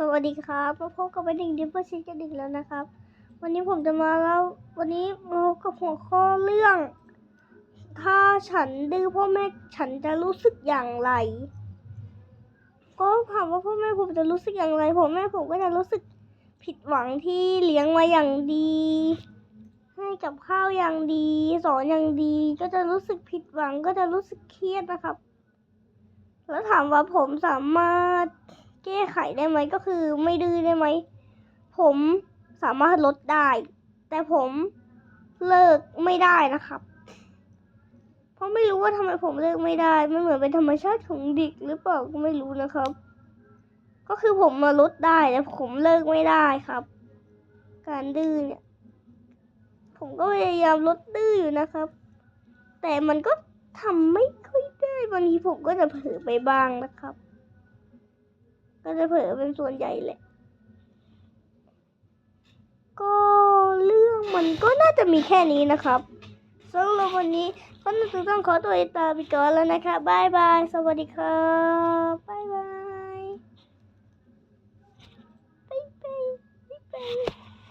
สวัสดีครับมาพบกับเป็นเด็กดิฟเฟอร์ชิกันอีกแล้วนะครับ วันนี้ผมจะมาเล่าวันนี้มาพบกับหัวข้อเรื่อง ถ้าฉันดื้อพ่อแม่ฉันจะรู้สึกอย่างไร ก็ถามว่าพ่อแม่ผมจะรู้สึกอย่างไรผมแม่ผมก็จะรู้สึกผิดหวังที่เลี้ยงมาอย่างดี ให้กับข้าวอย่างดี สอนอย่างดี ก็จะรู้สึกผิดหวังก็จะรู้สึกเครียดนะครับ แล้วถามว่าผมสามารถ ก้ไขได้ไหมก็คือไม่ดื้อได้ไหม ผมสามารถลดได้ แต่ผมเลิกไม่ได้นะครับ เพราะไม่รู้ว่าทำไมผมเลิกไม่ได้ มันเหมือนเป็นธรรมชาติของเด็กหรือเปล่าก็ไม่รู้นะครับ ก็คือผมมาลดได้แต่ผมเลิกไม่ได้ครับ การดื้อเนี่ย ผมก็พยายามลดดื้ออยู่นะครับ แต่มันก็ทำไม่ค่อยได้บางทีผมก็จะเผลอไปบ้างนะครับ ก็จะเผลอเป็นส่วนใหญ่แหละ ก็เรื่องมันก็น่าจะมีแค่นี้นะครับสำหรับวันนี้ก็น่าจะต้องขอตัวตาไปก่อนแล้วนะคะบายบาย สวัสดีครับบายบาย